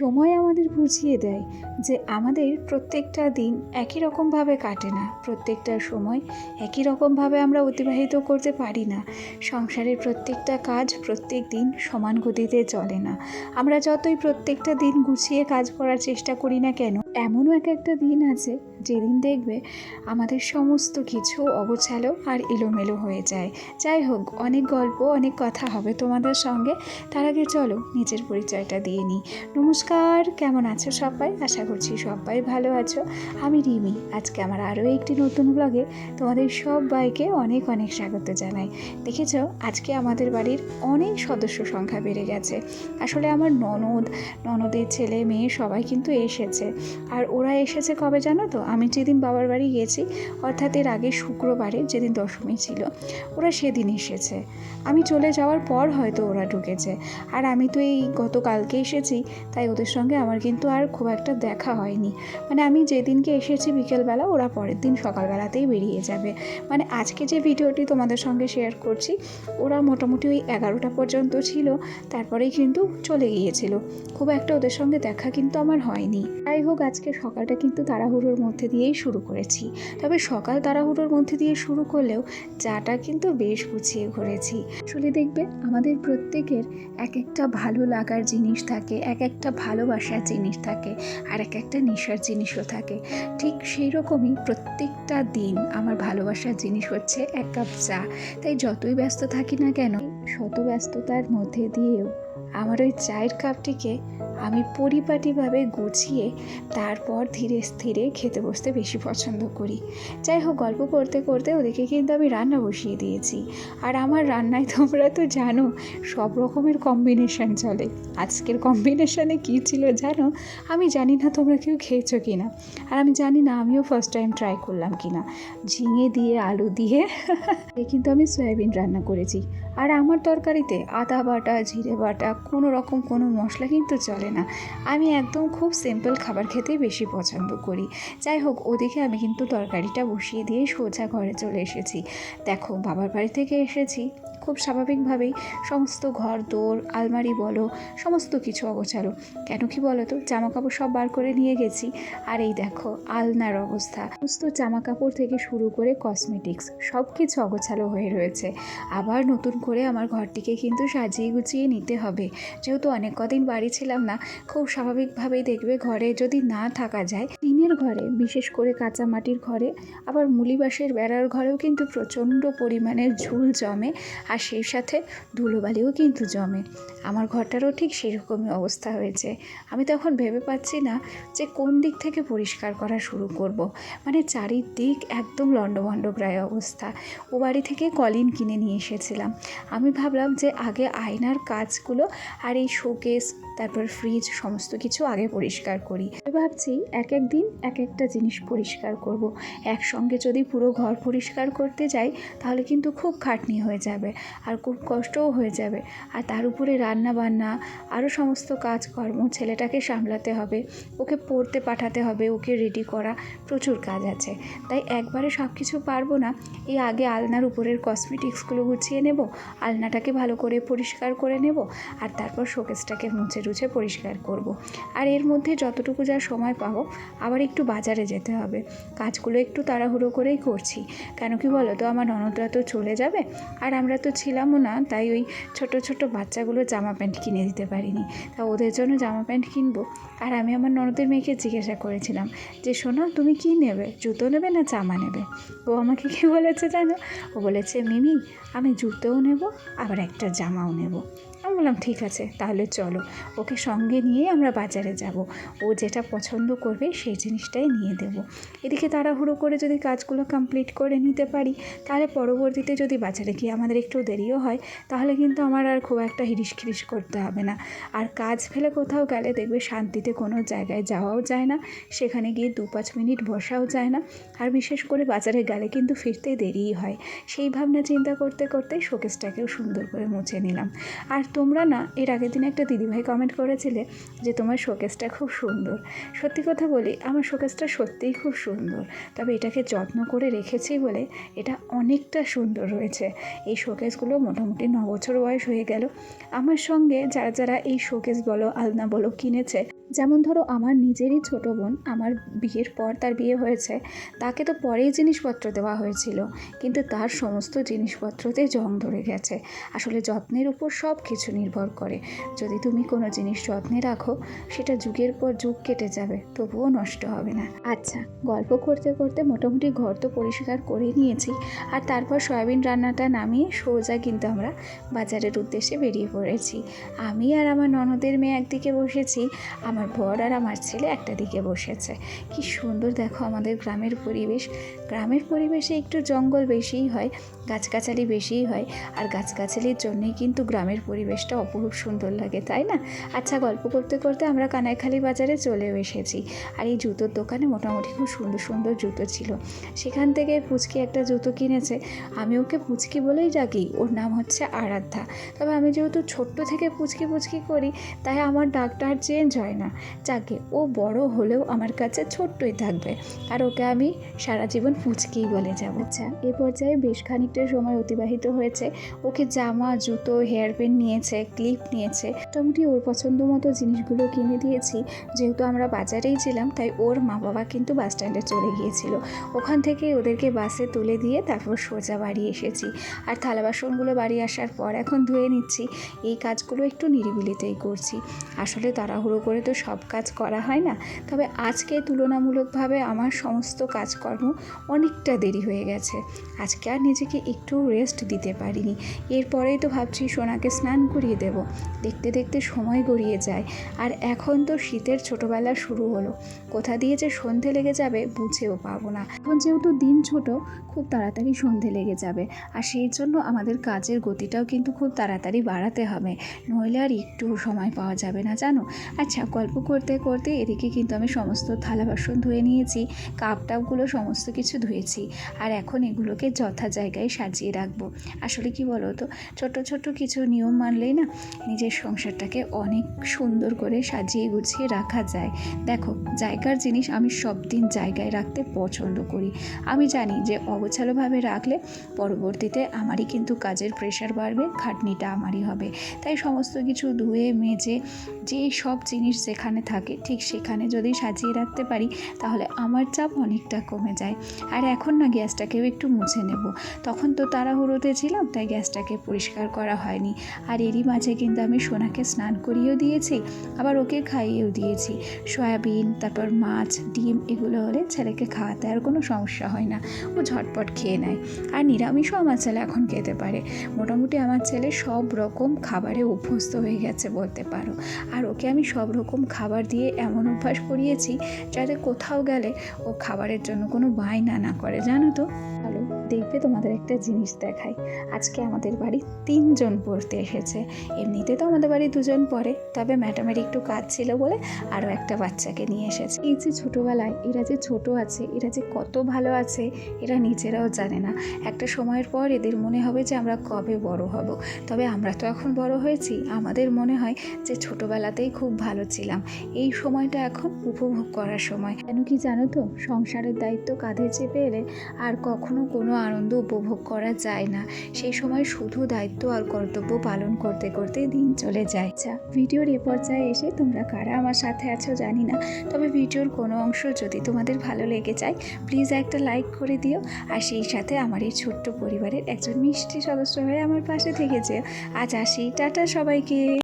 সময় আমাদের বুঝিয়ে দেয় যে আমাদের প্রত্যেকটা দিন একই রকমভাবে কাটে না। প্রত্যেকটা সময় একই রকমভাবে আমরা অতিবাহিত করতে পারি না। সংসারের প্রত্যেকটা কাজ প্রত্যেক দিন সমান গতিতে চলে না। আমরা যতই প্রত্যেকটা দিন গুছিয়ে কাজ করার চেষ্টা করি না কেন, এমনও এক একটা দিন আছে যেদিন দেখবে আমাদের সমস্ত কিছু অগোছালো আর এলোমেলো হয়ে যায়। যাই হোক, অনেক গল্প, অনেক কথা হবে তোমাদের সঙ্গে। তার আগে চলো নিজের পরিচয়টা দিয়ে নিই। নমস্কার, কেমন আছো সবাই? আশা করছি সবাই ভালো আছো। আমি রিমি। আজকে আমার আরও একটি নতুন ব্লগে তোমাদের সবাইকে অনেক অনেক স্বাগত জানাই। দেখেছ, আজকে আমাদের বাড়ির অনেক সদস্য সংখ্যা বেড়ে গেছে। আসলে আমার ননদ, ননদের ছেলে, মেয়ে সবাই কিন্তু এসেছে। আর ওরা এসেছে কবে জানো তো? আমি যেদিন বাবার বাড়ি গেছি অর্থাৎ এর আগে শুক্রবারে যেদিন দশমী ছিল, ওরা সেদিন এসেছে। আমি চলে যাওয়ার পর হয়তো ওরা ঢুকেছে। আর আমি তো এই গতকালকে এসেছি, তাই ওদের সঙ্গে আমার কিন্তু আর খুব একটা দেখা হয়নি। মানে আমি যেদিনকে এসেছি বিকেলবেলা, ওরা পরের দিন সকালবেলাতেই বেরিয়ে যাবে। মানে আজকে যে ভিডিওটি তোমাদের সঙ্গে শেয়ার করছি, ওরা মোটামুটি ওই এগারোটা পর্যন্ত ছিল, তারপরেই কিন্তু চলে গিয়েছিল। খুব একটা ওদের সঙ্গে দেখা কিন্তু আমার হয়নি। যাই হোক, আজকে সকালটা কিন্তু তাড়াহুড়োর মধ্যে দিয়েই শুরু করেছি। তবে সকাল তাড়াহুড়োর মধ্যে দিয়ে শুরু করলেও চাটা কিন্তু বেশ গুছিয়ে ঘুরেছি। আসলে দেখবে, আমাদের প্রত্যেকের এক একটা ভালো লাগার জিনিস থাকে এক একটা ভালোবাসার জিনিস থাকে, আর এক একটা নেশার জিনিসও থাকে। ঠিক সেই রকমই প্রত্যেকটা দিন আমার ভালোবাসার জিনিস হচ্ছে এক কাপ চা। তাই যতই ব্যস্ত থাকি না কেন শত ব্যস্ততার মধ্যে দিয়েও আমার ওই চায়ের কাপটিকে আমি পরিপাটিভাবে গুছিয়ে তারপর ধীরে স্থিরে খেতে বসতে বেশি পছন্দ করি। যাই হোক, গল্প করতে করতে ওদেরকে কিন্তু আমি রান্না বসিয়ে দিয়েছি। আর আমার রান্নায় তোমরা তো জানো, সব রকমের কম্বিনেশন চলে। আজকের কম্বিনেশনে কী ছিল জানো? আমি জানি না তোমরা কেউ খেয়েছো কি না আর আমি জানি না আমিও ফার্স্ট টাইম ট্রাই করলাম কি না ঝিঙে দিয়ে আলু দিয়ে কিন্তু আমি সয়াবিন রান্না করেছি। আর আমার তরকারিতে আদা বাটা, জিরে বাটা, কোনো রকম কোনো মশলা কিন্তু চলে না। আমি একদম খুব সিম্পল খাবার খেতেই বেশি পছন্দ করি। যাই হোক, ওদিকে আমি কিন্তু তরকারিটা বসিয়ে দিয়ে সোজা ঘরে চলে এসেছি। দেখো, বাবার বাড়ি থেকে এসেছি। খুব স্বাভাবিকভাবেই সমস্ত ঘর, দোর, আলমারি বলো, সমস্ত কিছু অগোছালো। কেন কি বলো তো? জামা কাপড় সব বার করে নিয়ে গেছি। আর এই দেখো, আলনার অবস্থা। সমস্ত জামা কাপড় থেকে শুরু করে কসমেটিক্স সব কিছু অগোছালো হয়ে রয়েছে। আবার নতুন করে আমার ঘরটিকে কিন্তু সাজিয়ে গুছিয়ে নিতে হবে। যেহেতু অনেক কদিন বাড়ি ছিলাম না, খুব স্বাভাবিকভাবেই দেখবে ঘরে যদি না থাকা যায়, টিনের ঘরে, বিশেষ করে কাঁচা মাটির ঘরে, আবার মুলিবাসের বেড়ার ঘরেও কিন্তু প্রচণ্ড পরিমাণে ঝুল জমে। আর সেই সাথে ধুলোবালিও কিন্তু জমে। আমার ঘরটারও ঠিক সেরকমই অবস্থা হয়েছে। আমি তখন ভেবে পাচ্ছি না যে কোন দিক থেকে পরিষ্কার করা শুরু করব। মানে চারিদিক একদম লণ্ডভণ্ড প্রায় অবস্থা। ও বাড়ি থেকে কলিন কিনে নিয়ে এসেছিলাম। আমি ভাবলাম যে আগে আয়নার কাজগুলো আর এই শোকেস, তারপর ফ্রিজ সমস্ত কিছু আগে পরিষ্কার করি। আমি ভাবছি এক এক দিন এক একটা জিনিস পরিষ্কার করব। একসঙ্গে যদি পুরো ঘর পরিষ্কার করতে যাই, তাহলে কিন্তু খুব খাটনি হয়ে যাবে। আর খুব কষ্টও হয়ে যাবে। আর তার উপরে রান্না বান্না আরও সমস্ত কাজকর্ম ছেলেটাকে সামলাতে হবে, ওকে পড়তে পাঠাতে হবে, ওকে রেডি করা প্রচুর কাজ আছে। তাই একবারে সব কিছু পারব না, এই আগে আলনার উপরের কসমেটিক্সগুলো গুছিয়ে নেব, আলনাটাকে ভালো করে পরিষ্কার করে নেব, আর তারপর শোকেসটাকে মুছে রুছে পরিষ্কার করব। আর এর মধ্যে যতটুকু যা সময় পাবো, আবার একটু বাজারে যেতে হবে। কাজগুলো একটু তাড়াহুড়ো করেই করছি। কেন কি বলো তো আমার ননদরা তো চলে যাবে, আর আমরা তো ছিলামও না, তাই ওই ছোট ছোট বাচ্চাগুলো জামা প্যান্ট কিনে দিতে পারিনি। তা ওদের জন্য জামা প্যান্ট কিনবো? আর আমি আমার ননদের মেয়েকে জিজ্ঞাসা করেছিলাম যে, শোনো, তুমি কি নেবে? জুতো নেবে না জামা নেবে? ও আমাকে কি বলেছে জানো? ও বলেছে, মিমি, আমি জুতোও নেব, আবার একটা জামাও নেব। আমি বললাম, ঠিক আছে, তাহলে চলো। ওকে সঙ্গে নিয়ে আমরা বাজারে যাব। ও যেটা পছন্দ করবে সেই জিনিসটাই নিয়ে দেব। এদিকে তাড়াহুড়ো করে যদি কাজগুলো কমপ্লিট করে নিতে পারি, তাহলে পরবর্তীতে যদি বাজারে গিয়ে আমাদের একটু দেরিও হয়, তাহলে কিন্তু আমার আর খুব একটা হিরিশ খিরিশ করতে হবে না। আর কাজ ফেলে কোথাও গেলে দেখবে শান্তিতে কোনো জায়গায় যাওয়াও যায় না, সেখানে গিয়ে দু পাঁচ মিনিট বসাও যায় না। আর বিশেষ করে বাজারে গেলে কিন্তু ফিরতে দেরিই হয়। সেই ভাবনা চিন্তা করতে করতে শোকেসটাকেও সুন্দর করে মুছে নিলাম। আর তোমরা না, এর আগের দিন একটা দিদিভাই কমেন্ট করেছিলে যে তোমার শোকেসটা খুব সুন্দর। সত্যি কথা বলি, আমার শোকেসটা সত্যিই খুব সুন্দর। তবে এটাকে যত্ন করে রেখেছি বলে এটা অনেকটা সুন্দর রয়েছে এই শোকেসগুলো মোটামুটি ন বছর বয়স হয়ে গেল। আমার সঙ্গে যারা যারা এই শোকেস বলো, আলনা বলো কিনেছে যেমন ধরো আমার নিজেরই ছোট বোন, আমার বিয়ের পর তার বিয়ে হয়েছে, তাকে তো পরেই জিনিসপত্র দেওয়া হয়েছিল, কিন্তু তার সমস্ত জিনিসপত্রতে জং ধরে গেছে। আসলে যত্নের উপর সব কিছু নির্ভর করে। যদি তুমি কোনো জিনিস যত্নে রাখো, সেটা যুগের পর যুগ কেটে যাবে, তবুও নষ্ট হবে না। আচ্ছা গল্প করতে করতে মোটামুটি ঘর তো পরিষ্কার করে নিয়েছি, আর তারপর সয়াবিন রান্নাটা নামিয়ে সোজা কিন্তু আমরা বাজারের উদ্দেশ্যে বেরিয়ে পড়েছি। আমি আর আমার ননদের মেয়ে একদিকে বসেছি, আমার বর আর আমার ছেলে একটা দিকে বসেছে। কি সুন্দর দেখো আমাদের গ্রামের পরিবেশ। গ্রামের পরিবেশে একটু জঙ্গল বেশিই হয়, গাছগাছালি বেশিই হয় আর গাছগাছালির জন্যেই কিন্তু গ্রামের পরিবেশটা অপরূপ সুন্দর লাগে, তাই না? আচ্ছা গল্প করতে করতে আমরা কানাইখালি বাজারে চলেও এসেছি আর এই জুতোর দোকানে মোটামুটি খুব সুন্দর সুন্দর জুতো ছিল। সেখান থেকে পুচকি একটা জুতো কিনেছে। আমি ওকে পুচকি বলেই ডাকি, ওর নাম হচ্ছে আরাধ্যা। তবে আমি যেহেতু ছোট্ট থেকে পুচকি পুচকি করি, তাই আমার ডাকটা আর চেঞ্জ হয় না। যাকে ও বড় হলেও আমার কাছে ছোট্টই থাকবে। আর ওকে আমি সারা জীবন পুচকিই বলে যাব। আচ্ছা এ পর্যায়ে বেশ খানিকটা সময় অতিবাহিত হয়েছে। ওকে জামা, জুতো, হেয়ার পেন নিয়েছে, ক্লিপ নিয়েছে। মোটামুটি ওর পছন্দ মতো জিনিসগুলো কিনে দিয়েছি। যেহেতু আমরা বাজারেই ছিলাম, তাই ওর মা বাবা কিন্তু বাস স্ট্যান্ডে চলে গিয়েছিল। ওখান থেকে ওদেরকে বাসে তুলে দিয়ে তারপর সোজা বাড়ি এসেছি। আর থালা বাসনগুলো বাড়ি আসার পর এখন ধুয়ে নিচ্ছি। এই কাজগুলো একটু নিরিবিলিতেই করছি। আসলে তাড়াহুড়ো করে তো সব কাজ করা হয় না। তবে আজকে তুলনামূলকভাবে আমার সমস্ত কাজকর্ম অনেকটা দেরি হয়ে গেছে। আজকে আর নিজেকে একটু রেস্ট দিতে পারিনি। এরপরেই তো ভাবছি সোনাকে স্নান করিয়ে দেব। দেখতে দেখতে সময় গড়িয়ে যায়। আর এখন তো শীতের ছোটোবেলা শুরু হলো। কোথা দিয়ে যে সন্ধে লেগে যাবে বুঝেও পাবো না। এখন যেহেতু দিন ছোট খুব তাড়াতাড়ি সন্ধে লেগে যাবে। আর সেই জন্য আমাদের কাজের গতিটাও কিন্তু খুব তাড়াতাড়ি বাড়াতে হবে। নইলে আর একটু সময় পাওয়া যাবে না, জানো? আচ্ছা গল্প করতে করতে এদিকে কিন্তু আমি সমস্ত থালা বাসন ধুয়ে নিয়েছি, কাপ টাপগুলো সমস্ত কিছু ধুয়েছি, আর এখন এগুলোকে যথা জায়গায় সাজিয়ে রাখব। আসলে কি বলো তো ছোট ছোট কিছু নিয়ম মানলেই না নিজের সংসারটাকে অনেক সুন্দর করে সাজিয়ে গুছিয়ে রাখা যায়। দেখো, জায়গার জিনিস আমি সব দিন জায়গায় রাখতে পছন্দ করি। আমি জানি যে অগোছালোভাবে রাখলে পরবর্তীতে আমারই কিন্তু কাজের প্রেশার বাড়বে, খাটনিটা আমারই হবে। তাই সমস্ত কিছু ধুয়ে, মেজে যে সব জিনিস যেখানে থাকে, ঠিক সেখানে যদি সাজিয়ে রাখতে পারি, তাহলে আমার চাপ অনেকটা কমে যায়। আর এখন না গ্যাসটাকেও একটু মুছে নেব। তখন তো তাড়াহুড়োতে ছিলাম, তাই গ্যাসটাকে পরিষ্কার করা হয়নি। আর এরই মাঝে কিন্তু আমি সোনাকে স্নান করিয়েও দিয়েছি, আবার ওকে খাইয়েও দিয়েছি। সয়াবিন, তারপর মাছ, ডিম, এগুলো হলে ছেলেকে খাওয়াতে আর কোনো সমস্যা হয় না। ও ঝটপট খেয়ে নেয়। আর নিরামিষও আমার ছেলে এখন খেতে পারে। মোটামুটি আমার ছেলে সব রকম খাবারে অভ্যস্ত হয়ে গেছে বলতে পারো। আর ওকে আমি সব রকম খাবার দিয়ে এমন অভ্যাস করিয়েছি যাতে কোথাও গেলে ও খাবারের জন্য কোনো বায়না না করে। জানো তো? ভালো দেখবে তোমাদের একটা জিনিস দেখাই। আজকে আমাদের বাড়ি তিনজন পড়তে এসেছে। এমনিতে তো আমাদের বাড়ি দুজন পড়ে, তবে ম্যাডামের একটু কাজ ছিল বলে আরও একটা বাচ্চাকে নিয়ে এসেছে। এই যে ছোটোবেলায় এরা যে ছোট আছে, এরা যে কত ভালো আছে, এরা নিজেরাও জানে না। একটা সময়ের পর এদের মনে হবে যে আমরা কবে বড় হব। তবে আমরা তো এখন বড় হয়েছি। আমাদের মনে হয় যে ছোটোবেলাতেই খুব ভালো ছিলাম। এই সময়টা এখন উপভোগ করার সময়। কেন কি জানো তো? সংসারের দায়িত্ব কাঁধে চেপে এলে আর কখনো কোনো আনন্দ উপভোগ করা যায় না। সেই সময় শুধু দায়িত্ব আর কর্তব্য পালন করতে করতে দিন চলে যায়। আচ্ছা ভিডিওর এ পর্যায়ে এসে তোমরা কারা আমার সাথে আছো জানি না। তবে ভিডিওর কোনো অংশ যদি তোমাদের ভালো লেগে যায় প্লিজ একটা লাইক করে দিও। আর সেই সাথে আমার এই ছোট্ট পরিবারের একজন মিষ্টি সদস্য হয়ে আমার পাশে থেকেছে। আজ আসি। টাটা সবাইকে।